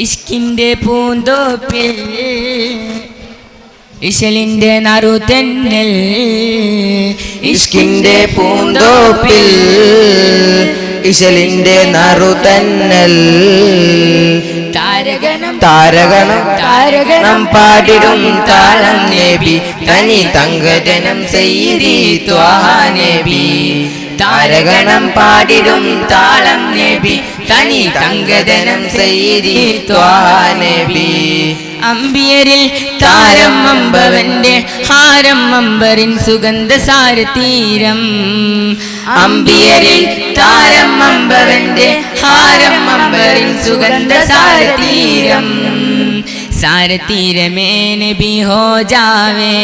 ഇഷ്കിന്റെ പൂന്തോപ്പിൽ ഇശലിന്റെ നറു തെന്നൽ ഇഷ്കിന്റെ പൂന്തോപ്പിൽ ഇശലിന്റെ നറുതന്നൽ താരകണം താരകണം താരകണം പാടിടും താളം നേബി തനി തങ്കജനം ചെയ്തി നബി താരകണം പാടിടും താളം നബി. തനി തങ്കജനം ചെയ്തി നബി. അമ്പിയരിൽ താരം അമ്പവന്റെ ഹാരം അമ്പറിൻ സുഗന്ധ സാരതീരം. അമ്പിയരിൽ താരം അമ്പവന്റെ ഹാരം അമ്പറിൻ സുഗന്ധ സാരതീരം. സാരതീരമേ നബി ഹോ ജാവേ.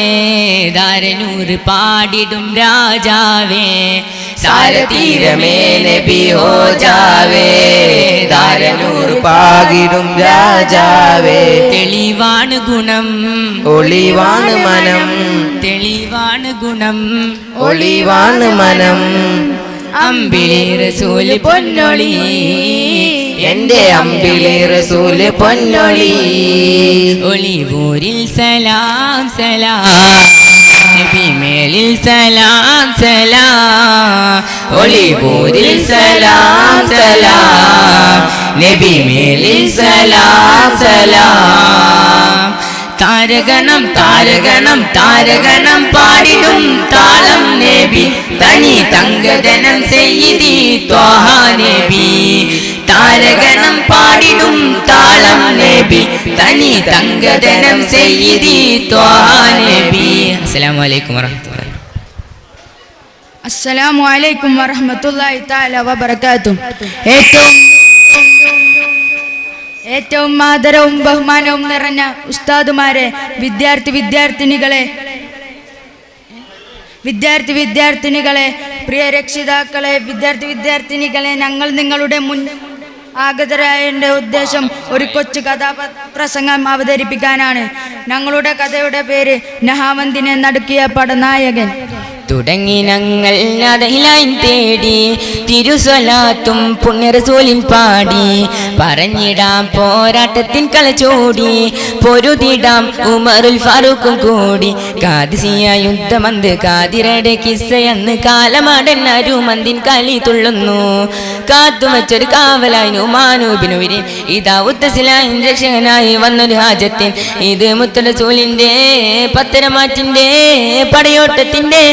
ദാരനൂർ പാടിടും രാജാവേ. സാരതീരമേ നബി ഹോ ജാവേ താരനൂർ പാകിടും രാജാവേ. തെളിവാണ് ഗുണം ഒളിവാണ് മനം. തെളിവാണ് ഗുണം ഒളിവാണ് മനം. അമ്പിളി റസൂൽ പൊന്നൊളി എന്റെ അമ്പിളി റസൂൽ പൊന്നൊളി. ഒളിവൂരിൽ സലാം സലാം. നബി മേലിൽ സലാം സലാം. ഒളിപൂരിൽ സലാം സലാം. നബി മേലിൽ സലാം സലാം. താരകണം താരകണം താരകണം പാടിടും താളം നബി. തനി തങ്കദനം ചെയ്തി ത്വാഹ നബി. താരകണം പാടിടും താളം നബി. തനി തങ്കദനം ചെയ്തി ത്വാഹ നബി. അസ്സലാമു അലൈക്കും അസ്സലാമു അലൈക്കും വറഹ്മത്തുള്ളാഹി തആല വബറകാതുഹു. ഏറ്റവും ഏറ്റവും ആദരവും ബഹുമാനവും നിറഞ്ഞ ഉസ്താദുമാരെ വിദ്യാർത്ഥി വിദ്യാർത്ഥിനികളെ വിദ്യാർത്ഥി വിദ്യാർത്ഥിനികളെ പ്രിയ രക്ഷിതാക്കളെ വിദ്യാർത്ഥി വിദ്യാർത്ഥിനികളെ ഞങ്ങൾ നിങ്ങളുടെ മുൻ ആഗതരായന്റെ ഉദ്ദേശം ഒരു കൊച്ചു കഥാപ്രസംഗം അവതരിപ്പിക്കാനാണ്. ഞങ്ങളുടെ കഥയുടെ പേര് നഹാവന്തിനെ നടുക്കിയ പടനായകൻ. തുടങ്ങി ഞങ്ങൾ അതയിലായി തേടി തിരുസ്വലാത്തും പുണ്യറസൂലിൻ പാടി. പറഞ്ഞിടാം പോരാട്ടത്തിൻ കളച്ചോടി പൊരുതിടാം ഉമറുൽ ഫാറൂഖും കൂടി. കാദിസിയ യുദ്ധമന്ത് കാതിരയുടെ കിസ്സയെന്ന് കാലമാടൻ അരുമന്തിൻ കളി തുള്ളുന്നു. കാത്തുമച്ചൊരു കാവലായി നുമാനൂബിനുവിരിൻ ഇതാ ഉത്തസിലായി രക്ഷകനായി വന്നൊരു ഹാജത്തിൻ. ഇത് മുത്തലസൂലിന്റെ പത്തരമാറ്റിന്റെ പടയോട്ടത്തിന്റെ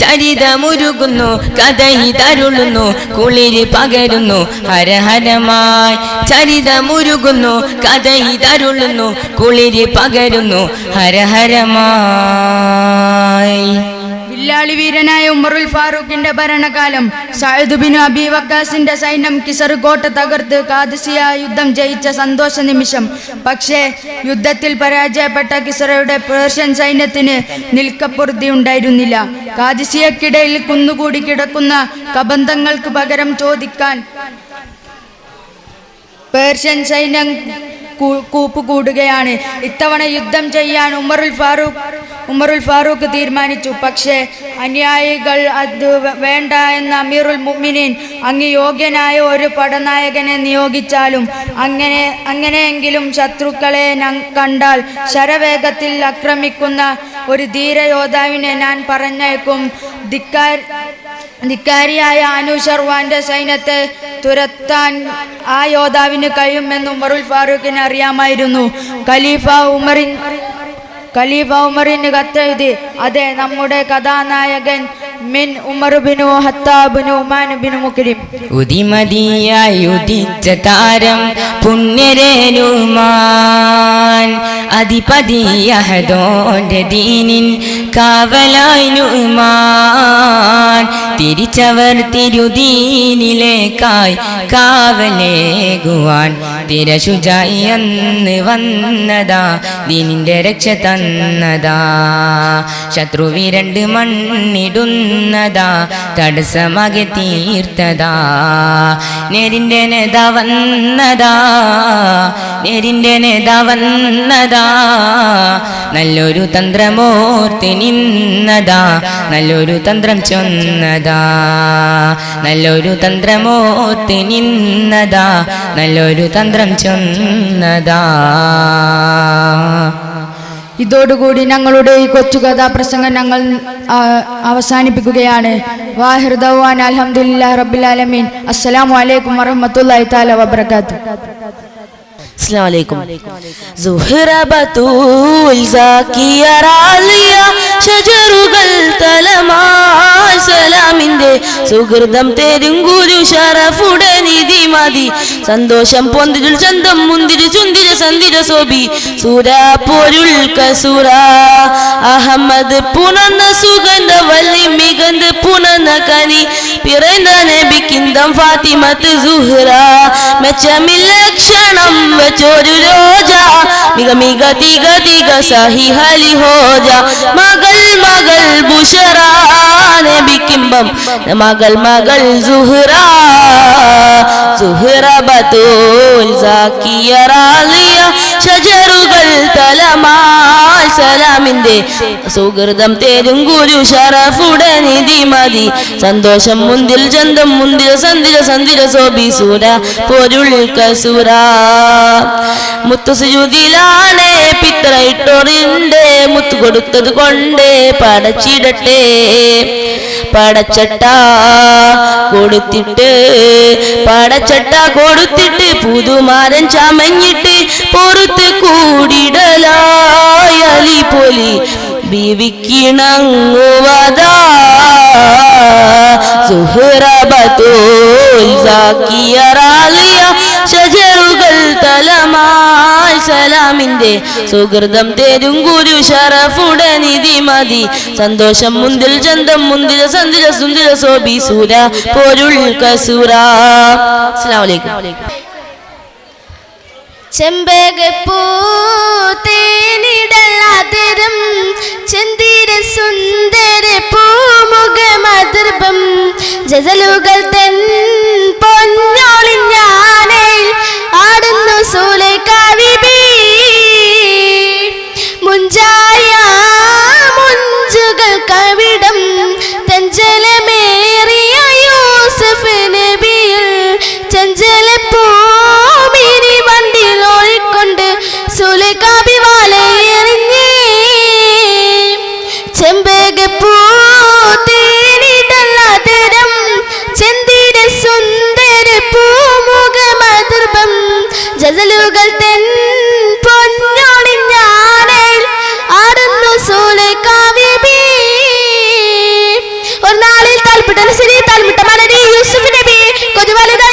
ചരിതമുരുകുന്നു കഥയി തരുളുന്നു കുളിരി പകരുന്നു ഹരഹരമായി. ചരിതമുരുകുന്നു കഥയി തരുളുന്നു കുളിരി പകരുന്നു ഹരഹരമായി. വില്ലാളി വീരനായ ഉമറുൽ ഫാറൂഖിന്റെ ഭരണകാലം സഹദുബിനു അബി വക്കാസിന്റെ സൈന്യം കിസറുകോട്ട കോട്ട തകർത്ത് കാദിസിയ യുദ്ധം ജയിച്ച സന്തോഷ നിമിഷം. പക്ഷേ യുദ്ധത്തിൽ പരാജയപ്പെട്ട കിസറയുടെ പേർഷ്യൻ സൈന്യത്തിന് നിൽക്കപ്പുറത്തി ഉണ്ടായിരുന്നില്ല. കാദിസിയക്കിടയിൽ കുന്നുകൂടി കിടക്കുന്ന കബന്ധങ്ങൾക്ക് പകരം ചോദിക്കാൻ. പേർഷ്യൻ സൈന്യം കൂ- കൂപ്പുകൂടുകയാണ് ഇത്തവണ യുദ്ധം ചെയ്യാൻ ഉമറുൽ ഫാറൂഖ് ഉമറുൽ ഫാറൂഖ് തീരുമാനിച്ചു. പക്ഷേ അനുയായികൾ അത് വേണ്ട എന്ന അമീറുൽ മുഅ്മിനീൻ അങ്ങ് യോഗ്യനായ ഒരു പടനായകനെ നിയോഗിച്ചാലും അങ്ങനെ അങ്ങനെയെങ്കിലും ശത്രുക്കളെ കണ്ടാൽ ശരവേഗത്തിൽ ആക്രമിക്കുന്ന ഒരു ധീരയോദ്ധാവിനെ ഞാൻ പറഞ്ഞേക്കും. ധിക്കാർ ധിക്കാരിയായ അനു ഷർവാന്റെ സൈന്യത്തെ തുരത്താൻ ആ യോദ്ധാവിന് കഴിയുമെന്ന് ഉമറുൽ ഫാറൂഖിന് അറിയാമായിരുന്നു. ഖലീഫ ഉമറിൻ ഖലീഫ ഉമറിന് കത്തെഴുതി അതെ നമ്മുടെ കഥാനായകൻ മിൻ ഉമറുബിനു ഹത്താബിനു ഉമാനുബിനു മുക്രിം. ഉദിമതിയായി ഉദിച്ച താരം പുണ്യരേനുമാൻ. അധിപതിയഹദോന്റെ ദീനിൻ കാവലായി നുമാൻ തിരിച്ചവർ തിരുദീനിലേക്കായി കാവലേകുവാൻ. തിരശുചായി അന്ന് വന്നതാ ദീനിന്റെ രക്ഷ തന്നതാ. ശത്രു വിരണ്ട് മണ്ണിടുന്നതാ തടസ്സമാകെ തീർത്തതാ. നേരിന്റെ നേതാ വന്നതാ നേരിന്റെ നേതാ വന്നതാ. നല്ലൊരു തന്ത്രമോർത്തി നിന്നതാ നല്ലൊരു തന്ത്രം ചൊന്നതാ. നല്ലൊരു തന്ത്രമോർത്തി നിന്നതാ നല്ലൊരു തന്ത്രം ചൊന്നതാ. ഇതോടുകൂടി ഞങ്ങളുടെ ഈ കൊച്ചു പ്രസംഗം ഞങ്ങൾ അവസാനിപ്പിക്കുകയാണ്. വാഹിർദവാൻ അലഹമുല്ലാ റബ്ബിലാലമീൻ അസ്സലാമു അലൈക്കും വറഹ്മത്തുള്ളാഹി താല വബറകാതുഹു. അസ്സലാമു അലൈക്കും. സുഹ്റ ബത്തൂൽ സാക്കിയ റാലിയ ഷജറുകൾ തലമാൽ സലാമിന്റെ സുഹൃതം തരും ഷറഫുടെ നിധി മതി. സന്തോഷം പൊന്തിരിൽ ചന്തം മുന്തിരി ചുന്തിര സന്തിര സോബി. സൂര പൊരുൾ കസൂര അഹമ്മദ് പുണർന്ന സുഗന്ധ വല്ലി മികந்து പുണർന്ന കനി. പിറന്ന നബിക്കിന്തം ഫാത്തിമത്ത് സുഹ്റ चोर रो जा मिग गति गति का सही हली हो जा मगल मगल बुशरा ने बिकिम्बम मगल मगल जुहरा। जुहरा बतोल जा किया रालिया। शजरुगल तलमा സലാമിന്റെ സുഹൃതം തേരും ഗുരു ഷറഫുടനിധി മതി. സന്തോഷം മുന്തിൽ ചന്തം മുന്തിൽ സന്തിര സന്തിര സോബി സൂര പൊരുൾ കസുര മുത്തുസുജുതിലാണേ പിത്ര ഇട്ടോറിണ്ട് മുത്തു കൊടുത്തത് കൊണ്ട് പടച്ചിടട്ടെ. പടച്ചട്ട കൊടുത്തിട്ട് പടച്ചട്ട കൊടുത്തിട്ട് പുതുമാരൻ ചമഞ്ഞിട്ട് പുറത്ത് കൂടിടലായി അലി പൊലി ബീവിക്കിണങ്ങുവതാ സാക്കിയറാലിയ സാക്കിയ തലമാ ഷജറുകൾ തലമാൽ സലാമിന്റെ സുഹൃതം തേരും ഗുരു ഷറഫുടനിധി മതി. സന്തോഷം മുന്തിൽ ചന്തം മുന്തിര സന്തിര സുന്ദര സോബി സൂര പൊരുൾ അലൈക്കും ചെമ്പകപ്പൂ തേനിടലാതരം ചന്ദിര സുന്ദര പൂമുഖമതിർഭം. ജസലുകൾ തൻ പൊന്നോളിഞ്ഞാനേ മുഞ്ചായ മുഞ്ചുകൾ കവിടം തഞ്ചലമേറിയ യൂസഫ് നബിയിൽ ചഞ്ചല പൂമിനി വണ്ടിൽ ഓടിക്കൊണ്ട് സുലകാബി വാലയെറിഞ്ഞേ ചെമ്പകപ്പൂ തേനിടലാതരം ചന്ദിര സുന്ദര പൂമുഖമതിർഭം ജസലുകൾ validar.